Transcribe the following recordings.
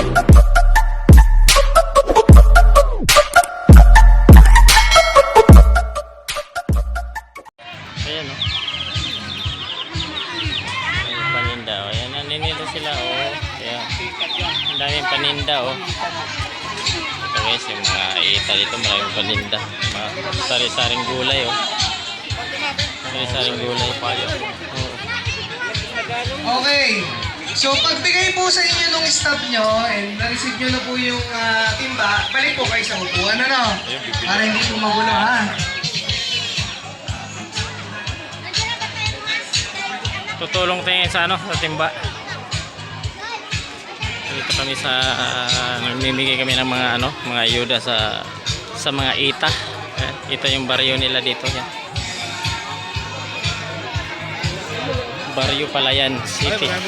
Ayan o. May paninda o. Ayan, naninito sila o. Ayan. Ang daming paninda o. Ito guys, yung mga ita dito, maraming sari-saring gulay o. Sari-saring gulay. Okay. So, pagbigay po sa inyo nung stub nyo and na-receive nyo na po yung ah, timba, balik po kayo sa upuan, ano? Para hindi po magulo, ha? Tutulong tingin sa ano, sa timba. Dito kami sa uh, namimigay kami ng mga ano, mga ayuda sa sa mga ita. Eh, ito yung baryo nila dito yan. Baryo Palayan City. Ayan.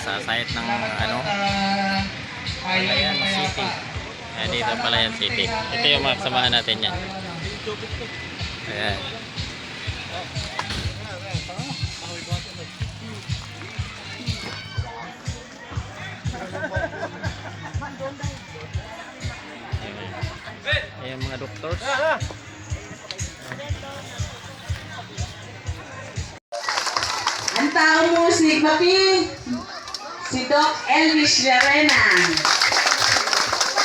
Sa site ng ano, Palayan City. Ayan dito Palayan City. Ito yung mga kasamahan natin yan. Ayan. Ayan mga doctors. Ang tao na pin, si Doc Elvis Llerena.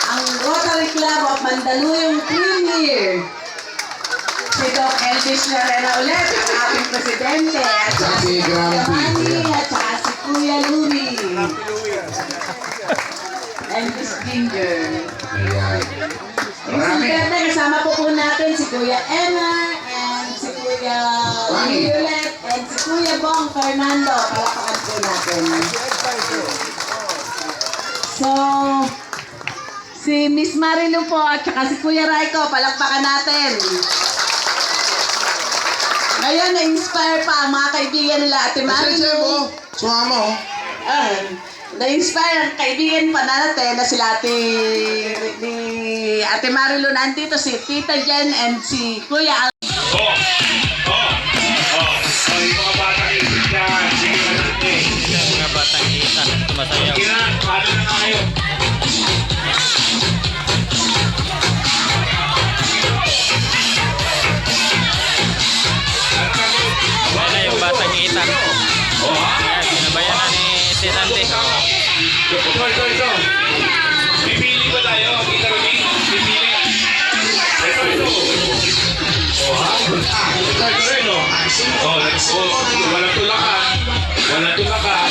Ang Rotary Club of Mandaluyong Premier. Doc Elvis Llerena ulit, ang ating presidente. At saka si Giovanni, at saka si Kuya Louie. Elvis Ginger. Yung sikate, kasama po po natin si Kuya Emma and si Kuya Violet and si Kuya Bong Fernando. Palakakan po natin. So, si Miss Marilu po at saka si Kuya Raiko, palakpakan natin. Ngayon, na-inspire pa ang mga kaibigan nila Ate Marilu. Sumama, oh. Ah, na-inspire ang kaibigan pa natin na sila Ate, ni Ate Marilu nandito, si Tita Jen and si Kuya Al. Ita. Ayan, sinabayan na ni si Sandy. Ito, ito, ito. Pipili ba tayo? Kita din. Pipili. Ito, ito. Oh, ha? Ito, ito rin, oh. Walang tulakan. Walang tulakan. Atras.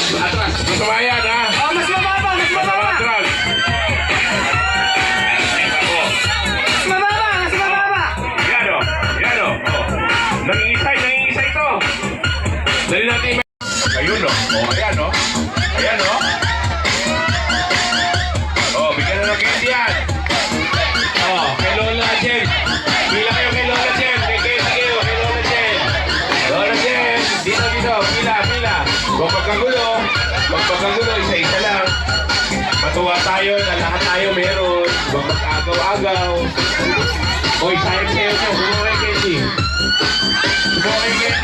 Dali natin yung Ayun, oh. Oh, ayan, oh. Ayan, oh. Oh, bigyan na ng candy yan. Oh, kay Lola Jen. Pila kayo kay Lola Jen. Kay candy kayo kay Lola Jen. Lola Jen, dito, dito. Pila, pila. Huwag pagkagulo. Huwag pagkagulo. Isa-isa lang. Matuwa tayo na lahat tayo meron. Huwag magkagaw-agaw. Hoy, sayang sa'yo. Gumawa kay candy. Gumawa